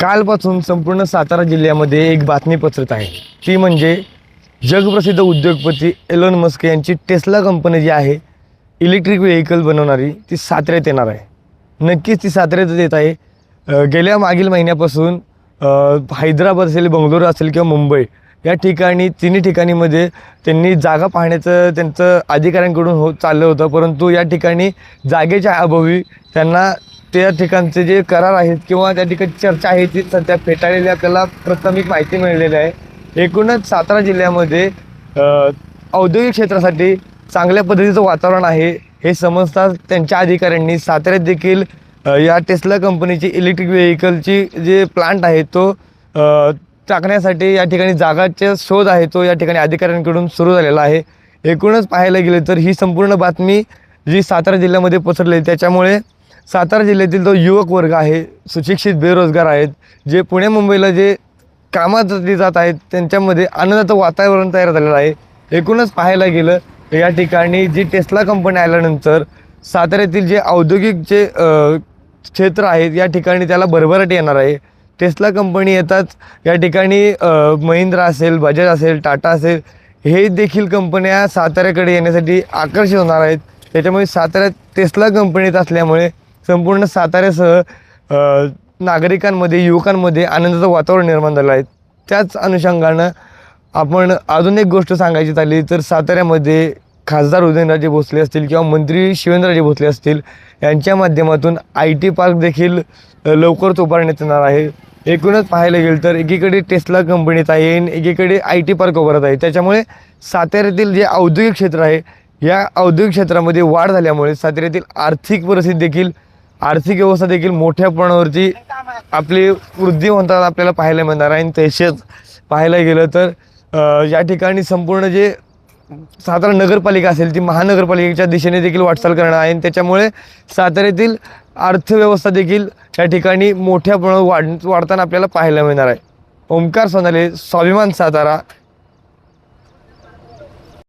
कालपासून संपूर्ण सातारा जिल्ह्यामध्ये एक बातमी पसरत आहे. ती म्हणजे जगप्रसिद्ध उद्योगपती एलोन मस्क यांची टेस्ला कंपनी जी आहे इलेक्ट्रिक व्हेकल बनवणारी ती साताऱ्यात येणार आहे. नक्कीच ती साताऱ्यात येत आहे. गेल्या मागील महिन्यापासून हैदराबाद असेल बंगळुरू असेल किंवा मुंबई या ठिकाणी तिन्ही ठिकाणीमध्ये त्यांनी जागा पाहण्याचं त्यांचं अधिकाऱ्यांकडून हो चाललं होतं. परंतु या ठिकाणी जागेच्या अभावी त्यांना त्या ठिकाणचे जे करार आहेत किंवा त्या ठिकाणी चर्चा आहे ती सध्या फेटाळलेली आपल्याला प्राथमिक माहिती मिळालेली आहे. एकूणच सातारा जिल्ह्यामध्ये औद्योगिक क्षेत्रासाठी चांगल्या पद्धतीचं वातावरण आहे. हे समजताच त्यांच्या अधिकाऱ्यांनी साताऱ्यात देखील या टेस्ला कंपनीची इलेक्ट्रिक व्हेकलची जे प्लांट आहे तो टाकण्यासाठी या ठिकाणी जागाचा शोध आहे तो या ठिकाणी अधिकाऱ्यांकडून सुरू झालेला आहे. एकूणच पाहायला गेले तर ही संपूर्ण बातमी जी सातारा जिल्ह्यामध्ये पसरली त्याच्यामुळे सातारा जिल्ह्यातील तो युवक वर्ग आहे सुशिक्षित बेरोजगार आहेत जे पुणे मुंबईला जे कामासाठी जात आहेत त्यांच्यामध्ये आनंदाचं वातावरण तयार झालेलं आहे. एकूणच पाहायला गेलं तर या ठिकाणी जी टेस्ला कंपनी आल्यानंतर साताऱ्यातील जे औद्योगिक जे क्षेत्र आहेत या ठिकाणी त्याला भरभराट येणार आहे. टेस्ला कंपनी येताच या ठिकाणी महिंद्रा असेल बजाज असेल टाटा असेल हे देखील कंपन्या साताऱ्याकडे येण्यासाठी आकर्षित होणार आहेत. त्याच्यामुळे साताऱ्यात टेस्ला कंपनीत असल्यामुळे संपूर्ण साताऱ्यासह नागरिकांमध्ये युवकांमध्ये आनंदाचं वातावरण निर्माण झालं आहे. त्याच अनुषंगानं आपण अजून एक गोष्ट सांगायची झाली तर साताऱ्यामध्ये खासदार उदयनराजे भोसले असतील किंवा मंत्री शिवेंद्रराजे भोसले असतील यांच्या माध्यमातून आय टी पार्क देखील लवकरच उभारण्यात येणार आहे. एकूणच पाहायला गेलं तर एकीकडे टेस्ला कंपनीत आहे आणि एकीकडे आय टी पार्क उभारत आहे. त्याच्यामुळे साताऱ्यातील जे औद्योगिक क्षेत्र आहे या औद्योगिक क्षेत्रामध्ये वाढ झाल्यामुळे साताऱ्यातील आर्थिक परिस्थिती देखील आर्थिक व्यवस्था देखील मोठ्या प्रमाणावरती आपली वृद्धी होताना आपल्याला पाहायला मिळणार आहे. आणि तसेच पाहायला गेलं तर या ठिकाणी संपूर्ण जे सातारा नगरपालिका असेल ती महानगरपालिकेच्या दिशेने देखील वाटचाल करणार आहे. आणि त्याच्यामुळे साताऱ्यातील अर्थव्यवस्था देखील या ठिकाणी मोठ्या प्रमाणात वाढ वाढताना आपल्याला पाहायला मिळणार आहे. ओमकार सोनाले स्वाभिमान सातारा.